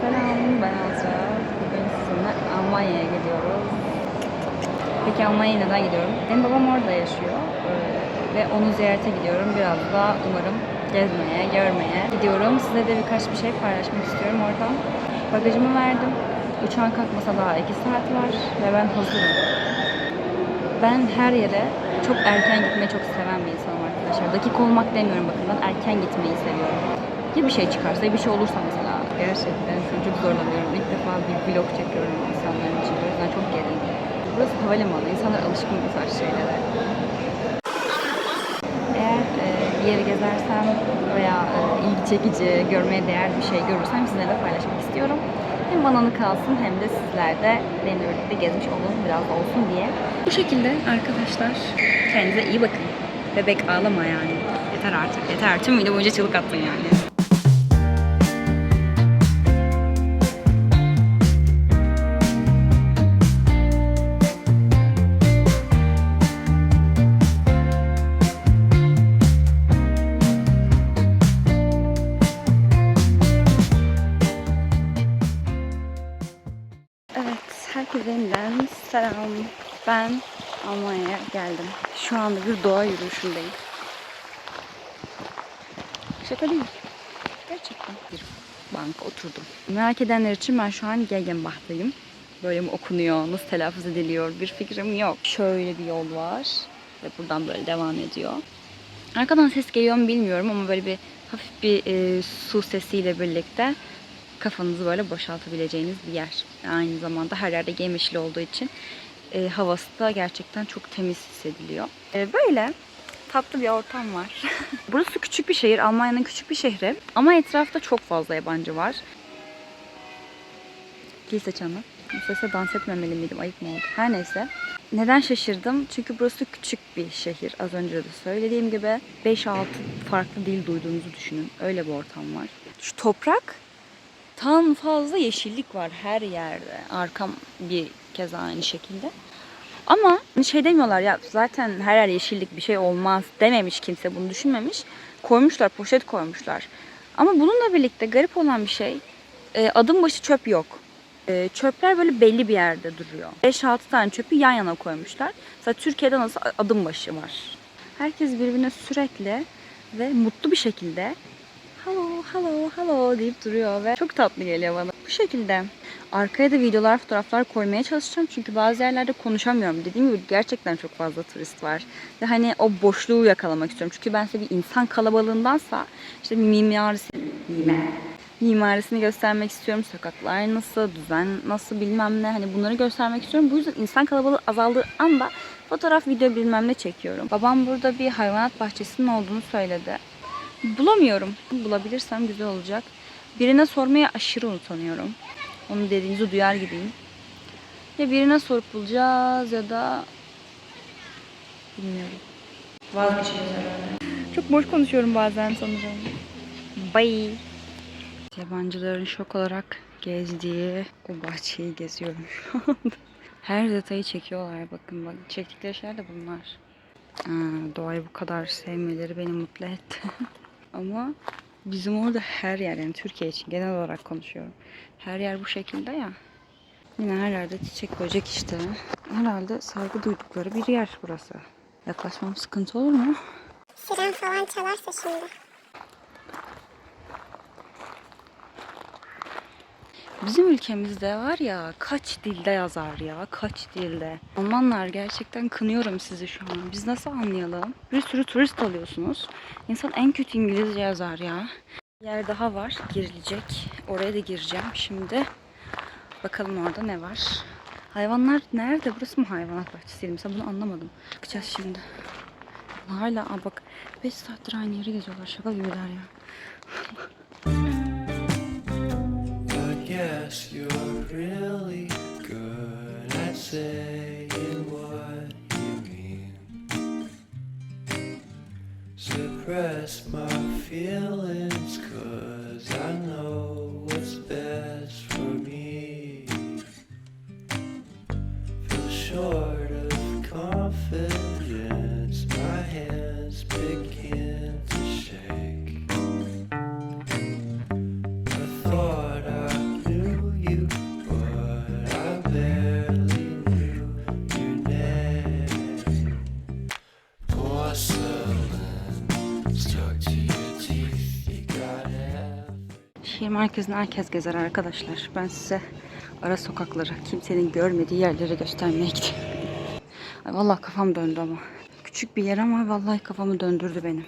Selam, ben. Bugün sizinle Almanya'ya gidiyoruz. Peki Almanya'ya neden gidiyorum? Benim babam orada yaşıyor ve onu ziyarete gidiyorum. Biraz da umarım gezmeye, görmeye gidiyorum. Size de birkaç bir şey paylaşmak istiyorum oradan. Bagajımı verdim. Uçağın kalkmasa daha 2 saat var ve ben hazırım. Ben her yere çok erken gitmeyi çok seven bir insanım arkadaşlar. Dakika olmak demiyorum bakın ben erken gitmeyi seviyorum. Ya bir şey çıkarsa ya bir şey olursa mesela. Gerçekten şu çok zorlanıyorum. İlk defa bir vlog çekiyorum insanların için. O yüzden çok gerildim. Burası havalimanı. İnsanlar alışkın bu tarz şeylere. Eğer e, bir yeri gezersem veya e, ilgi çekici, görmeye değer bir şey görürsem sizinle paylaşmak istiyorum. Hem bana anı kalsın hem de sizler de benimle birlikte gezmiş olun biraz olsun diye. Bu şekilde arkadaşlar kendinize iyi bakın. Bebek ağlama yani. Yeter artık yeter. Tüm video boyunca çığlık attın yani. Herkese yeniden selam. Ben Almanya'ya geldim. Şu anda bir doğa yürüyüşündeyim. Şaka değil. Gerçekten. Bir banka oturdum. Merak edenler için ben şu an Gegenbach'tayım. Böyle mi okunuyor, nasıl telaffuz ediliyor bir fikrim yok. Şöyle bir yol var ve buradan böyle devam ediyor. Arkadan ses geliyor mu bilmiyorum ama böyle bir hafif bir e, su sesiyle birlikte kafanızı böyle boşaltabileceğiniz bir yer. Aynı zamanda her yerde yemyeşil olduğu için e, havası da gerçekten çok temiz hissediliyor. E, böyle tatlı bir ortam var. Burası küçük bir şehir, Almanya'nın küçük bir şehri. Ama etrafta çok fazla yabancı var. Kilise çanı. Bu sese dans etmemeli miydim? Ayıp mı oldu? Her neyse. Neden şaşırdım? Çünkü burası küçük bir şehir. Az önce de söylediğim gibi 5-6 farklı dil duyduğunuzu düşünün. Öyle bir ortam var. Şu toprak Tam fazla yeşillik var her yerde. Arkam bir kez aynı şekilde. Ama şey demiyorlar ya zaten her yer yeşillik bir şey olmaz dememiş kimse bunu düşünmemiş. Koymuşlar poşet koymuşlar. Ama bununla birlikte garip olan bir şey e, adım başı çöp yok. E, çöpler böyle belli bir yerde duruyor. 5-6 tane çöpü yan yana koymuşlar. Mesela Türkiye'de nasıl adım başı var. Herkes birbirine sürekli ve mutlu bir şekilde hello, hello, hello deyip duruyor ve çok tatlı geliyor bana. Bu şekilde. Arkaya da videolar, fotoğraflar koymaya çalışacağım. Çünkü bazı yerlerde konuşamıyorum. Dediğim gibi gerçekten çok fazla turist var. Ve hani o boşluğu yakalamak istiyorum. Çünkü ben size bir insan kalabalığındansa işte mimarisi, mimar, mimarisini göstermek istiyorum. Sokaklar nasıl, düzen nasıl bilmem ne. Hani bunları göstermek istiyorum. Bu yüzden insan kalabalığı azaldığı anda fotoğraf, video bilmem ne çekiyorum. Babam burada bir hayvanat bahçesinin olduğunu söyledi. Bulamıyorum. Bulabilirsem güzel olacak. Birine sormaya aşırı utanıyorum. Onun dediğinizi duyar gibiyim. Ya birine sorup bulacağız ya da bilmiyorum. Vazgeçeceğiz herhalde. Çok boş konuşuyorum bazen sanırım. Bye. Yabancıların şok olarak gezdiği o bahçeyi geziyorum şu anda. Her detayı çekiyorlar bakın bak çektikleri şeyler de bunlar. Aa, doğayı bu kadar sevmeleri beni mutlu etti. Ama bizim orada her yer yani Türkiye için genel olarak konuşuyorum. Her yer bu şekilde ya. Yine her yerde çiçek böcek işte. Herhalde saygı duydukları bir yer burası. Yaklaşmam sıkıntı olur mu? Siren falan çalarsa şimdi. Bizim ülkemizde var ya kaç dilde yazar ya kaç dilde. Almanlar gerçekten kınıyorum sizi şu an. Biz nasıl anlayalım? Bir sürü turist alıyorsunuz. İnsan en kötü İngilizce yazar ya. Bir yer daha var girilecek. Oraya da gireceğim şimdi. Bakalım orada ne var. Hayvanlar nerede? Burası mı hayvanat bahçesiydi? Mesela bunu anlamadım. Bakacağız şimdi. Hala aa bak 5 saattir aynı yeri geziyorlar. Şaka gibiler ya. Yes, you're really good at saying what you mean. Suppress my feelings, cause I know Şehir merkezini herkes gezer arkadaşlar. Ben size ara sokakları, kimsenin görmediği yerleri göstermeye gidiyorum. Vallahi kafam döndü ama. Küçük bir yer ama vallahi kafamı döndürdü benim.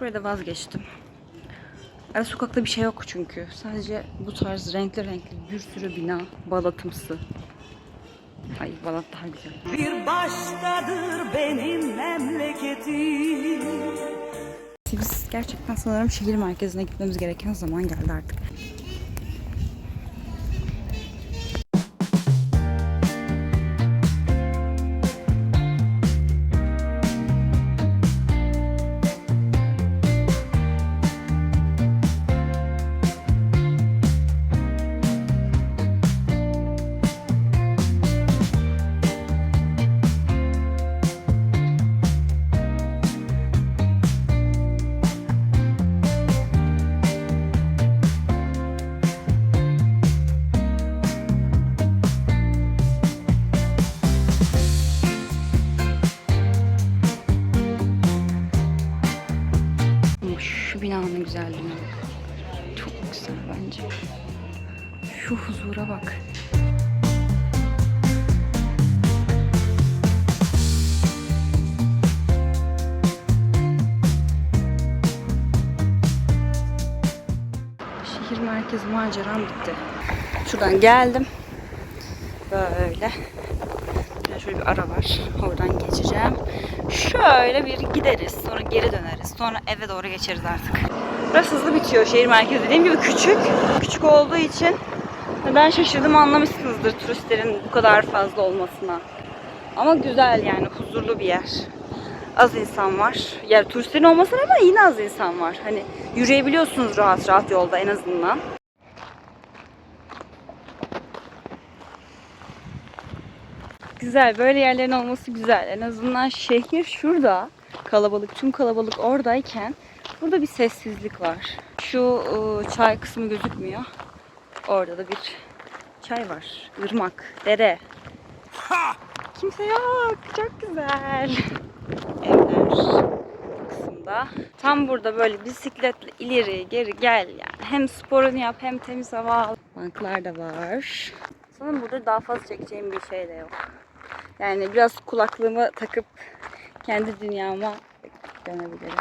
Buraya da vazgeçtim. Ara sokakta bir şey yok çünkü. Sadece bu tarz renkli renkli bir sürü bina, balatımsı. Ay Balat daha güzel. Bir başkadır benim memleketim. Gerçekten sanırım şehir merkezine gitmemiz gereken zaman geldi artık. Şu binanın güzelliğine bak. Çok güzel bence. Şu huzura bak. Şehir merkezi maceram bitti. Şuradan geldim. Böyle. Şöyle bir ara var. Oradan geçeceğim. Şöyle bir gideriz. Sonra geri döneriz. Sonra eve doğru geçeriz artık. Burası hızlı bitiyor şehir merkezi. Dediğim gibi küçük. Küçük olduğu için neden şaşırdım anlamışsınızdır turistlerin bu kadar fazla olmasına. Ama güzel yani huzurlu bir yer. Az insan var. Yani turistlerin olmasına ama yine az insan var. Hani yürüyebiliyorsunuz rahat rahat yolda en azından. Güzel. Böyle yerlerin olması güzel. En azından şehir şurada. Kalabalık. Tüm kalabalık oradayken burada bir sessizlik var. Şu ıı, çay kısmı gözükmüyor. Orada da bir çay var. Irmak, dere. Kimse yok. Çok güzel. Evler kısımda. Tam burada böyle bisikletle ileri geri gel yani. Hem sporunu yap hem temiz hava al. Banklar da var. Sanırım burada daha fazla çekeceğim bir şey de yok. Yani biraz kulaklığımı takıp kendi dünyama dönebilirim.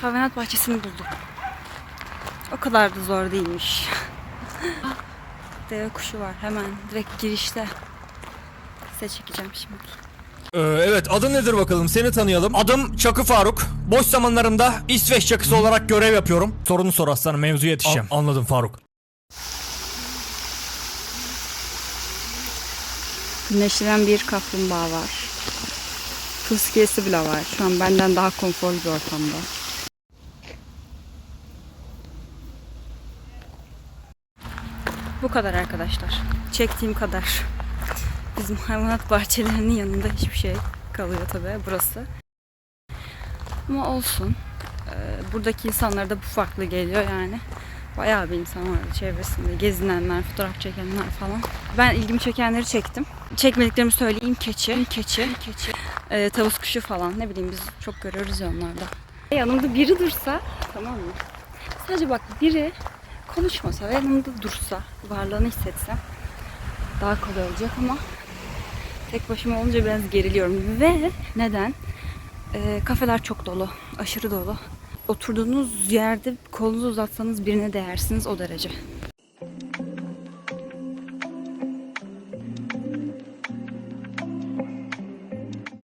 Hayvanat bahçesini buldum. O kadar da zor değilmiş. Deve kuşu var hemen direkt girişte. Size çekeceğim şimdi. Ee, evet adın nedir bakalım seni tanıyalım. Adım Çakı Faruk. Boş zamanlarımda İsveç çakısı olarak görev yapıyorum. Sorunu sor aslanım mevzuya yetişeceğim. anladım Faruk. Güneşlenen bir kaplumbağa var. Fıskiyesi bile var. Şu an benden daha konforlu bir ortamda. Bu kadar arkadaşlar. Çektiğim kadar. Bizim hayvanat bahçelerinin yanında hiçbir şey kalıyor tabii burası. Ama olsun. Ee, buradaki insanlara da bu farklı geliyor yani. Bayağı bir insan vardı çevresinde. Gezinenler, fotoğraf çekenler falan. Ben ilgimi çekenleri çektim. Çekmediklerimi söyleyeyim. Keçi, keçi, keçi. Ee, tavus kuşu falan. Ne bileyim biz çok görüyoruz ya onlarda. Yanımda biri dursa tamam mı? Sadece bak biri konuşmasa ve yanımda dursa, varlığını hissetsem daha kolay olacak ama tek başıma olunca biraz geriliyorum. Ve neden? Ee, kafeler çok dolu. Aşırı dolu. Oturduğunuz yerde kolunuzu uzatsanız birine değersiniz o derece.